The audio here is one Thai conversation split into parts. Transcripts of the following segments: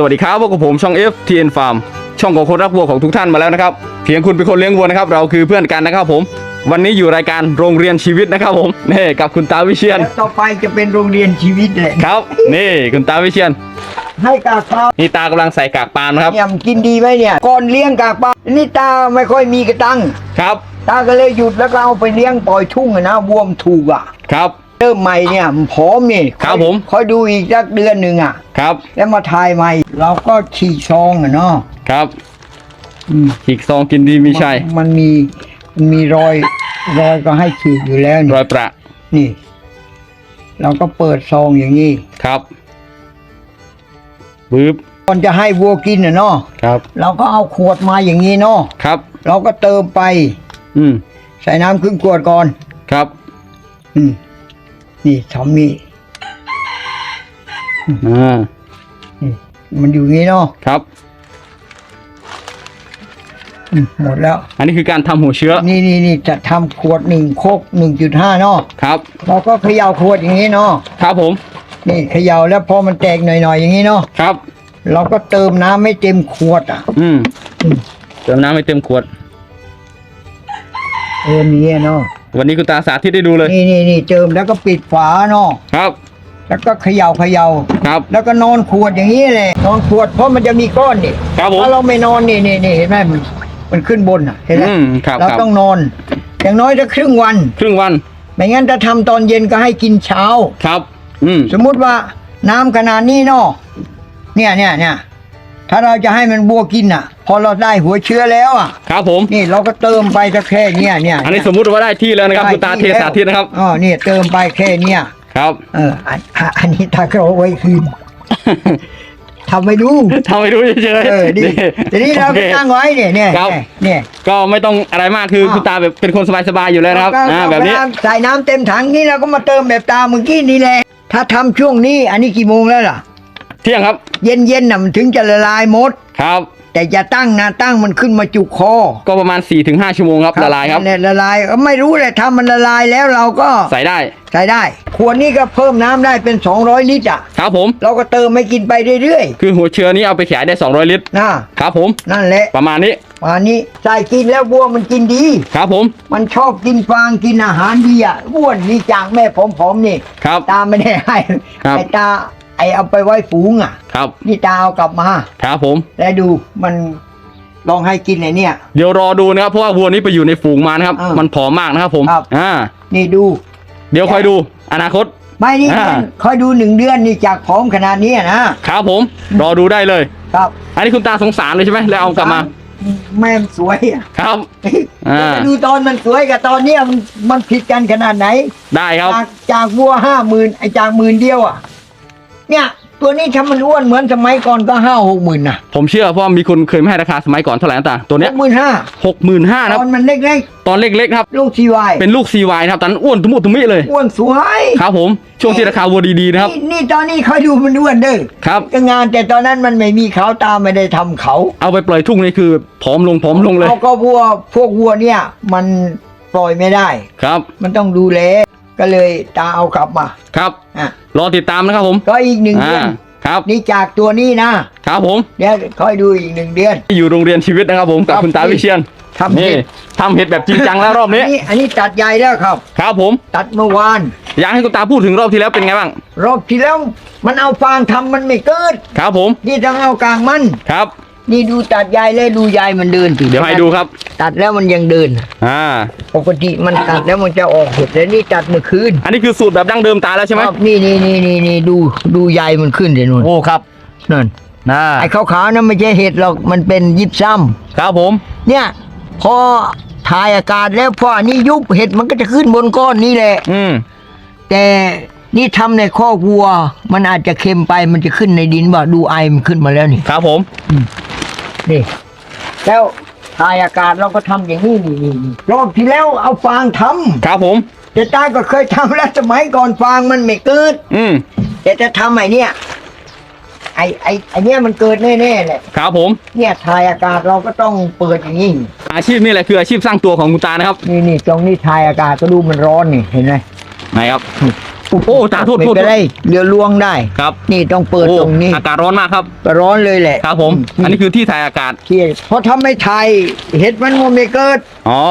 สวัสดีครับพบกับผมช่อง F TN Farm ช่องของคนรักวัวของทุกท่านมาแล้วนะครับเพียงคุณเป็นคนเลี้ยงวัวนะครับ เราคือเพื่อนกันนะครับผม วันนี้อยู่รายการโรงเรียนชีวิตนะครับผมนี่กับคุณตาวิเชียนแล้วต่อไปจะเป็นโรงเรียนชีวิตเลยครับ นี่คุณตาวิเชียน ให้กากปลานี่ตากำลังใส่กากปาล์มนะครับเนี่ยมันกินดีไหมเนี่ยก่อนเลี้ยงกากปลานี่ตาไม่ค่อยมีกระตังครับ ตาก็เลยหยุดแล้วก็เอาไปเลี้ยงปล่อยทุ่งอะนะวัวมนถูกอะครับ เริ่มใหม่เนี่ยมันผอมนี่ครับผม คอยดูอีกสักเดือนหนึ่งอะ ครับ แล้วมาทายใหม่ เราก็ฉีกซองอะเนาะครับอืมฉีกซองกินดีมีชัยนมันมีมันมีรอยรอยก็ให้ฉีกอยู่แล้วนี่รอยประนี่ เราก็เปิดซองอย่างนี้ครับปึ๊บก่อนจะให้วัวกินอะเนาะครับเราก็เอาขวดมาอย่างนี้เนาะครับ เราก็เติมไป อืมใส่น้ำครึ่งขวดก่อน ครับ อืม นี่ทำนี่อ่านี่มันอยู่งี้เนาะครับ อืมหมดแล้ว อันนี้คือการทำหัวเชื้อนี่นี่นี่จะทำขวดหนึ่งโคกหนึ่งจุดห้าเนาะครับเราก็เขย่าขวดอย่างนี้เนาะครับผมนี่เขย่าแล้วพอมันแตกหน่อยๆอย่างนี้เนาะครับ เราก็เติมน้ำไม่เต็มขวดอะ อืมอืม เติมน้ำให้เต็มขวดเติมอย่างนี้เนาะ วันนี้คุณตาสาธิตให้ดูเลย นี่นี่นี่เติมแล้วก็ปิดฝาเนาะครับ แล้วก็เขย่าเขย่าครับแล้วก็นอนขวดอย่างนี้เลยนอนขวดเพราะมันจะมีก้อนนี่ครับผมถ้าเราไม่นอนนี่นี่นี่เห็นไหมมันมันขึ้นบนอะเห็นไหมอืมครับเราครับต้องนอน อย่างน้อยจะครึ่งวัน ครึ่งวันไม่งั้นถ้าทำตอนเย็นก็ให้กินเช้า ครับ อืมสมมุติว่าน้ำขนาดนี้เนาะเนี่ยเนี่ยเนี่ย ถ้าเราจะให้มันบัวกินอะ พอเราได้หัวเชื้อแล้วอะ ครับผม นี่เราก็เติมไปสักแค่เนี้ยเนี่ยอันนี้สมมุติว่าได้ที่แล้วนะครับได้คุณตาเทแล้วสาธิตนะครับ อ๋อเนี่ยเติมไปแค่เนี้ยครับ เอออันอันอันนี้ตาก็เอาไว้คืนทำไม่ดูทำให้ดูเฉยเออดีทีนี้เราโอก็คตั้งไว้เนี่ยเนี่ยครับเนี่ยก็ไม่ต้องอะไรมากคืออ้าวคุณตาแบบเป็นคนสบายๆอยู่แล้วนะครับก็อ่าก็แบบนี้เวลาใส่น้ำเต็มถังนี่เราก็มาเติมแบบตาเมื่อกี้นี่แหละถ้าทำช่วงนี้อันนี้กี่โมงแล้วล่ะ เที่ยงครับ เย็นเย็นๆน่ะมันถึงจะละลายหมด ครับ แต่อย่าตั้งนะตั้งมันขึ้นมาจุกคอ ก็ประมาณ4-5ชั่วโมงครับละลายครับนั่นแหละละลายเออไม่รู้เลยถ้ามันละลายแล้วเราก็ใส่ได้ ใส่ได้ขวดนี้ก็เพิ่มน้ำได้เป็น 200 ลิตรอะครับผม เราก็เติมไม่กินไปเรื่อยคือหัวเชื้อนี้เอาไปขายได้ 200 ลิตรๆนะครับผมนั่นแหละประมาณนี้อันนี้ใส่กินแล้ววัวมันกินดี ครับผม มันชอบกินฟางกินอาหารดีอะอ้วนนี่จากแม่ผอมๆนี่ ครับ ตาไม่ได้ให้ครับไอ้ตา ไอ้เอาไปไว้ฝูงอะ ครับ นี่ตาเอากลับมา ครับผม แล้วดูมันลองให้กินไอ้เนี่ย เดี๋ยวรอดูนะครับ เพราะว่าวัวนี้ไปอยู่ในฝูงมานะครับ อ่ามัมันผอมมากนะครับผม ครับ อ่า นี่ดู เดี๋ยวคอยดู อนาคต ไม่นี่อ่าคอยดูหนึ่งเดือนนี่จากผอมขนาดนี้อะนะครับผม รอดูได้เลย ครับอันนี้คุณตาสงสารเลยใช่ไหมแล้วเอากลับมา แม่มันสวยอะครับ อ่าจะดูตอนมันสวยกับตอนเนี้ยมันมันผิดกันขนาดไหน ได้ครับ จากจากวัวห้าหมื่นไอ้จากหมื่นเดียวอะ เนี่ย ตัวนี้ถ้ามันอ้วนเหมือนสมัยก่อนก็ห้าหกหมื่นนะผมเชื่อเพราะว่ามีคนเคยไม่ให้ราคาสมัยก่อนเท่าไหร่นะตาตัวหเนี้ยกหมื่นห้าหกหมื่นห้านะคตรัอบนมันเล็กตอนเล็กๆครับ ๆลูกทีวายเป็นลูก CY นะครับตอนนั้นอ้วนทุมุทุมิเลย อ้วนสวยครับผมช่วงที่ราคาวัวดีๆนะครับนี่นี่ตอนนี้คอยดูมันอ้วนเด้อครับ ก็งานแต่ตอนนั้นมันไม่มีเขาตามไม่ได้ทำเขา เอาไปปล่อยทุ่งนี่คือผอมลงผอมลงเลยเอาก็วัวพวกวัวเนี่ย มันปล่อยไม่ได้ ครับ มันต้องดูแล ก็เลยตาเอากลับมาครับอะรอติดตามนะครับผมก็อีกหนึ่งอ่าเดือนครับนี่จากตัวนี้นะครับผมเดี๋ยวคอยดูอีกหนึ่งเดือน อยู่โรงเรียนชีวิตนะครับผมกับครับคุณตาวิเชียนทำเห็นี่ดทำเห็ดแบบจริงจังแล้วรอบนี้อันนี้ อันนี้ตัดใหญ่แล้วครับ ครับผม ตัดเมื่อวาน อยากให้คุณตาพูดถึงรอบที่แล้วเป็นไงบ้าง รอบที่แล้วมันเอาฟางทำมันไม่เกิด ครับผม นี่ต้องเอากลางมัน ครับ นี่ดูตัดใหญ่เลยดูใหญ่มันเดินสิเดี๋ยวให้ดูครับ ตัดแล้วมันยังเดินอ่า ปกติมันตัดแล้วมันจะออกเห็ดแล้วนี่ตัดเมื่อคืนอันนี้คือสูตรแบบดั้งเดิมตาแล้วใช่ไหมครับนี่นี่นี่นี่นี่ดูดูใยมันขึ้นเดี๋ยวนู่นโอ้ครับนั่นน่าไอ้ขาวๆนั่นไม่ใช่เห็ดหรอกมันเป็นยิบซ้ครับผมำเนี่ย พอถ่ายอากาศแล้วพออันนี้ยุบเห็ดมันก็จะขึ้นบนก้อนนี้แหละ อืมแต่นี่ทำในคอกวัว มันอาจจะเค็มไปมันจะขึ้นในดินว่าดูไอมันขึ้นมาแล้วนี่ ครับผม นี่ แล้วถ่ายอากาศเราก็ทำอย่างนี้นี่นี่นี่รอบที่แล้วเอาฟางทำครับผม แต่ตาก็เคยทำแล้วสมัยก่อนฟางมันไม่เกิด อืมแต่จะทำไอ้เนี่ยไอ้ไอ้ไอ้เนี่ยมันเกิดแน่ๆแหละครับผม เนี่ยถ่ายอากาศเราก็ต้องเปิดอย่างนี้อาชีพนี่แหละคืออาชีพสร้างตัวของคุณตานะครับนี่นี่ตรงนี้ถ่ายอากาศก็ดูมันร้อนนี่เห็นไหมไหนครับ โอ้ตาโทษไม่โทษเป็นไรเรือลวงได้ ครับนี่ต้องเปิดโอ้ตรงนี้อากาศร้อนมากครับ ก็ร้อนเลยแหละครับผม อันนี้คือที่ถ่ายอากาศที่เพราะทำไม่ไทยเห็ดมันมันไม่เกิดอ๋อ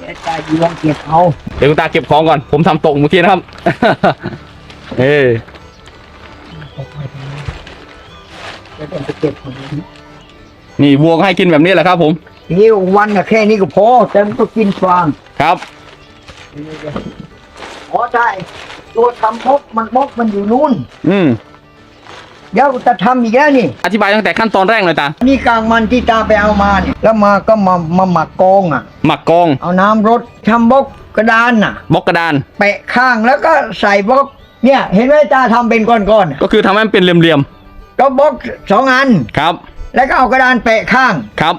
เดี๋ยวตาดีลองเก็บเอาเดี๋ยวคุณตาเก็บของก่อน ผมทำตกเมื่อกี้นะครับ เอ้ยเดี๋ยวต้องไปเก็บของนี้นี่วัวก็ให้กินแบบนี้แหละครับผม นี่วันน่ะแค่นี้ก็พอแต่มันก็กินฟางครับพ อได้ ตัวทำพกมันพกมันอยู่นู่น อืมเดี๋ยวจะทำอีกแล้วนี่ อธิบายตั้งแต่ขั้นตอนแรกเลยตา นี่กลางมันที่ตาไปเอามาเนี่ยแล้วมาก็มามาหมักกองอะ หมักกอง เอาน้ำรดทำบกกระดานน่ะบล็อกกระดาน แปะข้างแล้วก็ใส่บล็อกเนี่ย เห็นไหมตาทำเป็นก้อนๆน่ะก็คือทำให้มันเป็นเหลี่ยมก็บล็อกสองอัน ๆ ครับ แล้วก็เอากระดานแปะข้าง ครับ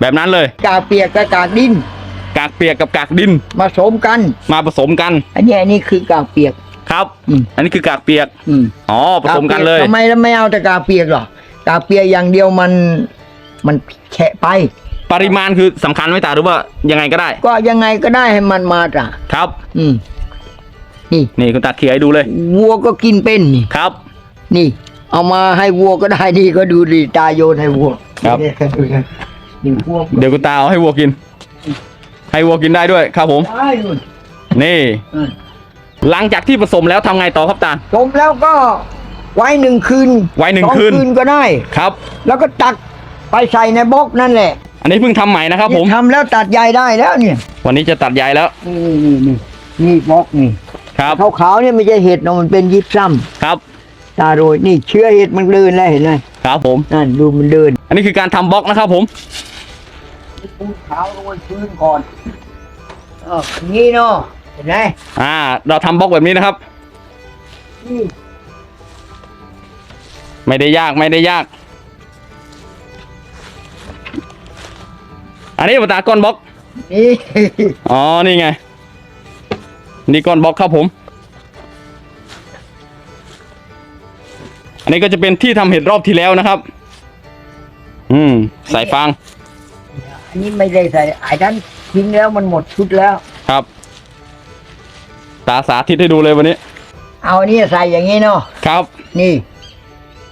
แบบนั้นเลย กากเปียกกับกากดิน กากเปียกกับกากดินมาสมกัน มาผสมกัน อันนี้อันนี้คือกากเปียก ครับ อืม อันนี้คือกากเปียก อืม อ๋อ ผสมกันเลย ทำไมเราไม่เอาแต่กากเปียกหรอกากเปียกอย่างเดียวมันมันแฉะไป ปริมาณคือสำคัญไหมตาหรือว่ายังไงก็ได้ ก็ยังไงก็ได้ให้มันมาจ้ะครับ อืม นี่นี่คุณตาเขียให้ดูเลย วัวก็กินเป็นนี่ ครับ นี่ เอามาให้วัวก็ได้นี่ก็ดูดิตาโยนให้วัวครับ นี่ก็ดูนะนี่วัวเดี๋ยวคุณตาเอาให้วัวกิน ให้วัวกินได้ด้วยครับผม ได้นู่นนี่ อืมหลังจากที่ผสมแล้วทำไงต่อครับตา ต้มแล้วก็ไว้หนึ่งคืนไว้หนึ่งสอคืนคืน ก็ได้ ครับ แล้วก็ตักไปใส่ในบล็อกนั่นแหละอันนี้เพิ่งทำใหม่นะครับผม นี่ทำแล้วตัดใยได้แล้วเนี่ยวันนี้จะตัดใยแล้วนี่นี่นี่นี่บล็อกนี่ครับขาวๆเนี่ยไม่ใช่เห็ดนะมันเป็นยิบซ้ครับำตาโรยนี่เชื้อเห็ดมันเดินแล้วเห็นไหมครับผม นั่นดูมันเดิน อันนี้คือการทำบล็อกนะครับผม ปูขาวโรยพื้นก่อนเอออย่างนี้เนาะเห็นไหมอ่า เราทำบล็อกแบบนี้นะครับนี่ไม่ได้ยากไม่ได้ยาก อันนี้ปตาก้อนบล็อก นี่ อ๋อ นี่ไง นี่ก้อนบล็อกครับผม อันนี้ก็จะเป็นที่ทำเห็ดรอบที่แล้วนะครับ อืมใส่ฟาง อันนี้ไม่ได้ใส่ไอ้นั้นทิ้งแล้วมันหมดชุดแล้ว ครับ ตาสาธิตให้ดูเลยวันนี้ เอาอันนี้ใส่อย่างนี้เนาะครับ นี่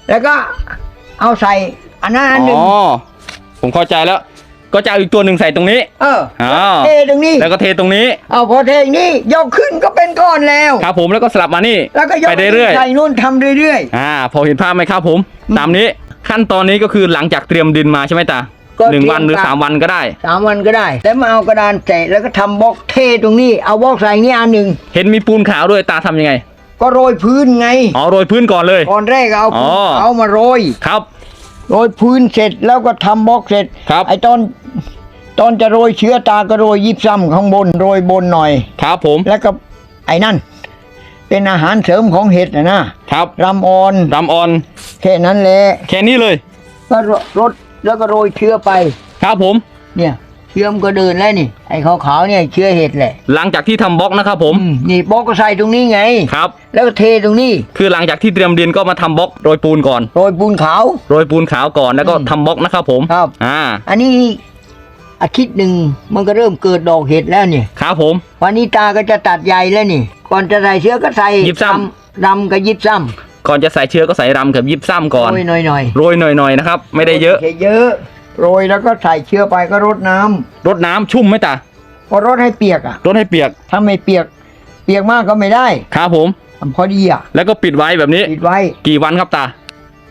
แล้วก็เอาใส่อันนั้นอันหนึ่งอ๋อผมเข้าใจแล้ว ก็จะเอาอีกตัวหนึ่งใส่ตรงนี้เอออ๋อเทตรงนี้ แล้วก็เทตรงนี้ เอาพอเทอย่างนี้ยกขึ้นก็เป็นก้อนแล้ว ครับผมแล้วก็สลับมานี่แล้วก็ยกไปเรื่อยใส่นู่นทำเรื่อยๆอ่า พอเห็นภาพไหมครับผมอืมตามนี้ ขั้นตอนนี้ก็คือหลังจากเตรียมดินมาใช่ไหมตา ก็หนึ่งเตรียมวันหรือครับสามวันก็ได้ๆสามวันก็ได้ แล้วมาเอากระดานแตะแล้วก็ทำบล็อกเทตรงนี้เอาบล็อกใส่นี่อันหนึ่งเห็นมีปูนขาวด้วยตาทำยังไง ก็โรยพื้นไงอ๋อโรยพื้นก่อนเลยก่อนแรกเอาอ๋อเอามาโรยครับโรยพื้นเสร็จแล้วก็ทำบล็อกเสร็จครับไอ้ตอนตอนจะโรยเชื้อตาก็โรยยิบซ้ำข้างบนโรยบนหน่อยครับผมแล้วก็ไอ้นั่น เป็นอาหารเสริมของเห็ดนะนะครับรำออนรำออน แค่นั้นแหละแค่นี้เลยก็รด แล้วก็โรยเชื้อไป ครับผม เนี่ยเชื้อมันก็เดินแล้วนี่ไอ้ขาวๆเนี่ยเชื้อเห็ดแหละหลังจากที่ทำบล็อกนะครับผมอืมนี่บล็อกก็ใส่ตรงนี้ไง ครับ แล้วก็เทตรงนี้คือหลังจากที่เตรียมดินก็มาทำบล็อกโรยปูนก่อนโรยปูนขาว โรยปูนขาวก่อนแล้วก็อืม ทำบล็อกนะครับผมครับ อ่าอันนี้อาทิตย์หนึ่งมันก็เริ่มเกิดดอกเห็ดแล้วนี่ครับผม วันนี้ตาก็จะตัดใยแล้วนี่ ก่อนจะใส่เชื้อก็ใส่ยิบซ้ดำดำกับยิบซ้ ก่อนจะใส่เชื้อก็ใส่รำกับยิบซ้ำำก่อนโรยหน่อยหน่อยโรยหน่อยๆนะครับ ไม่ได้เยอะเยอะโรยแล้วก็ใส่เชื้อไปก็รดน้ำรดน้ำชุ่มไหมตาพอรดให้เปียกอะ รดให้เปียกถ้าไม่เปียก เปียกมากก็ไม่ได้ครับผมพอดีอะแล้วก็ปิดไว้แบบนี้ ปิดไว้กี่วันครับตา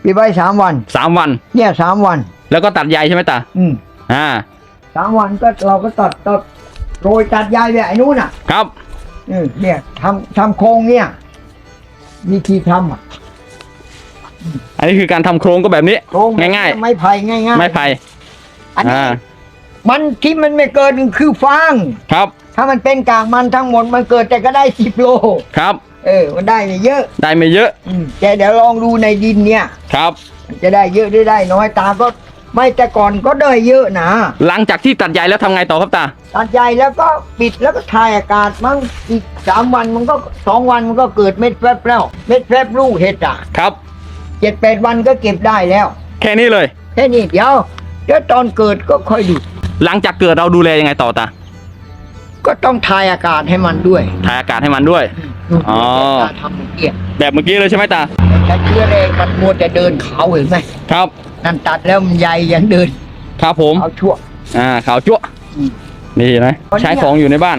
ปิดไว้สามวัน สามวัน เนี่ยสามวัน แล้วก็ตัดใยใช่ไหมตาอืมอ่าสามวันก็เราก็ตัดตัดโรยตัดใยแบบไอ้นู้นอะครับ อืมเนี่ยทำทำโครงเนี่ยวิธีทำอะ อันนี้คือการทำโครงก็แบบนี้ โครงง่ายไม้ไผ่ง่ายๆๆไม้ไผ่อันนี้อ่ามันที่มันไม่เกินคือฟาง ครับถ้ามันเป็นกากมันทั้งหมดมันเกิดแต่ก็ได้สิบโล ครับ เออ มันได้ไม่เยอะได้ไม่เยอะอืมแต่เดี๋ยวลองดูในดินเนี่ย ครับ มันจะได้เยอะหรือได้น้อยตาก็ไม่แต่ก่อนก็ได้เยอะนะหลังจากที่ตัดใยแล้วทำไงต่อครับตาตัดใหญ่แล้วก็ปิดแล้วก็ถ่ายอากาศมั้งอีกสามวันมันก็สองวันมันก็เกิดเม็ดแฟบแล้ว เม็ดแฟบลูกเห็ดอะ ครับ เจ็ดแปดวันก็เก็บได้แล้ว แค่นี้เลย แค่นี้เดี๋ยวเดี๋ยวตอนเกิดก็ค่อยดู หลังจากเกิดเราดูแลยังไงต่อตาก็ต้องถ่ายอากาศให้มันด้วยถ่ายอากาศให้มันด้วยนู่นอ๋อตาทำเมื่อกี้แบบเมื่อกี้เลยใช่ไหมตาใช้เชื้อแรงมันมัวแต่เดินเขาเห็นไหมครับ นั่นตัดแล้วมันใหญ่ยังเดินครับผมเขาชั่ว อ่าขาวจั่วอืมนี่เห็นไหมตอนเนี้ยใช้ของอยู่ในบ้าน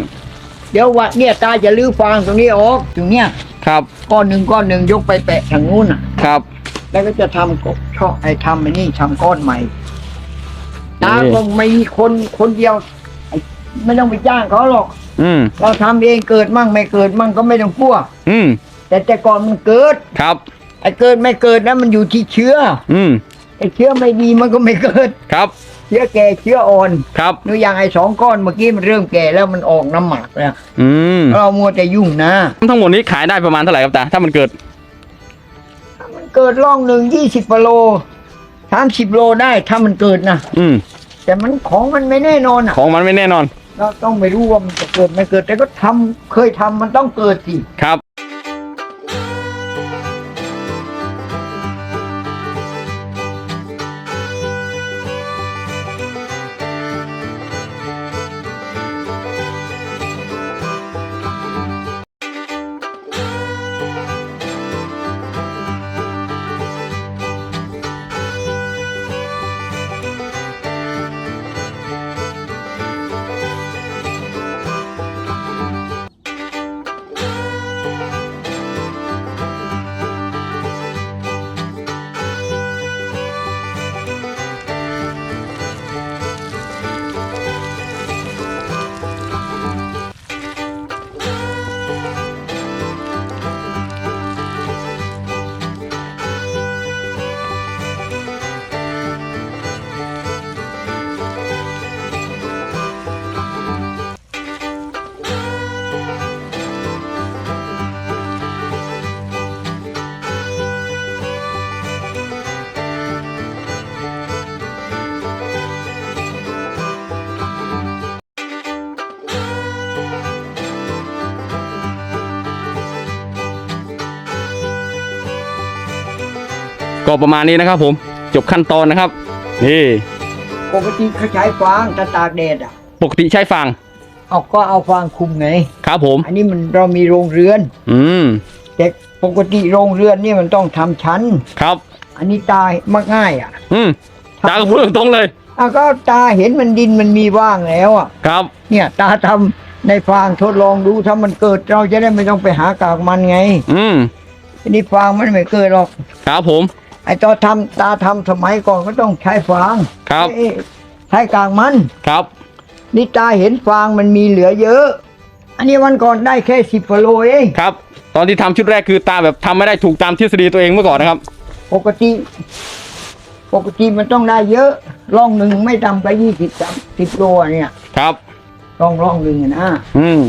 เดี๋ยววันเนี่ยตาจะลื้อฟางตรงนี้ออกตรงเนี้ยครับ ก้อนหนึ่งก้อนหนึ่งยกไปแปะทางนู้นอะ ครับ แล้วก็จะทำกบช่อไอ้ทำไอ้นี่ทำก้อนใหม่ตานี่คงมีคนคนเดียวไอ้ไม่ต้องไปจ้างเขาหรอก อืมเราทำเองเกิดมั่งไม่เกิดมั่งก็ไม่ต้องกลัวอืมแต่แต่ก่อนมันเกิดครับ ไอ้เกิดไม่เกิดนะมันอยู่ที่เชื้อ อืมไอ้เชื้อไม่ดีมันก็ไม่เกิดครับเชื้อแก่เชื้ออ่อนครับนูอย่างไอ้สองก้อนเมื่อกี้มันเริ่มแก่แล้วมันออกน้ำหมักแล้วอืมเรามัวแต่ยุ่งนะ ทั้งหมดนี้ขายได้ประมาณเท่าไหร่ครับตาถ้ามันเกิดมัน เกิดร่องหนึ่งยี่สิบโลสามสิบโลได้ถ้ามันเกิดนะอืมแต่มันของมันไม่แน่นอนอะของมันไม่แน่นอน เราต้องไม่รู้ว่ามันจะเกิดไม่เกิดแต่ก็ทำเคยทำมันต้องเกิดสิครับ ก็ประมาณนี้นะครับผมจบขั้นตอนนะครับ นี่ปกติเขาใช้ฟางถ้าตากแดดอะ ปกติใช้ฟางเอาก็เอาฟางคุมไง ครับผม อันนี้มันเรามีโรงเรือน อืมแต่ปกติโรงเรือนนี่มันต้องทำชั้น ครับ อันนี้ตายมากง่ายอะอืมตาก็พูดตรงๆเลยอะก็ตาเห็นมันดินมันมีว่างแล้วอะ ครับ เนี่ยตาทำในฟางทดลองดูถ้ามันเกิดเราจะได้ไม่ต้องไปหากากมันไงอืมอันนี้ฟางมันไม่เกิดหรอกครับผม ไอ้ตอนทำตาทำสมัยก่อนก็ต้องใช้ฟางครับเอ้ยใช้กากมัน ครับ นี่ตาเห็นฟางมันมีเหลือเยอะ อันนี้วันก่อนได้แค่สิบกิโลเองครับ ตอนที่ทำชุดแรกคือตาแบบทำไม่ได้ถูกตามทฤษฎีตัวเองเมื่อก่อนนะครับ ปกติ ปกติมันต้องได้เยอะร่องหนึ่งไม่ต่ำกว่ายี่สิบสามสิบโลอะเนี่ยครับร่องร่องหนึ่งอะนะอืม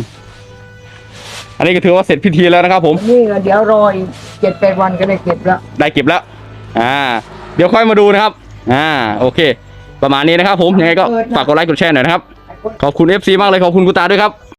อันนี้ก็ถือว่าเสร็จพิธีแล้วนะครับผม นี่ก็เดี๋ยวรออีกเจ็ดแปดวันก็ได้เก็บแล้ว ได้เก็บแล้ว อ่า เดี๋ยวค่อยมาดูนะครับ อ่า โอเค ประมาณนี้นะครับผม ยังไงก็ฝากกดไลค์กดแชร์หน่อยนะครับ ขอบคุณ FC มากเลย ขอบคุณคุณตาด้วยครับ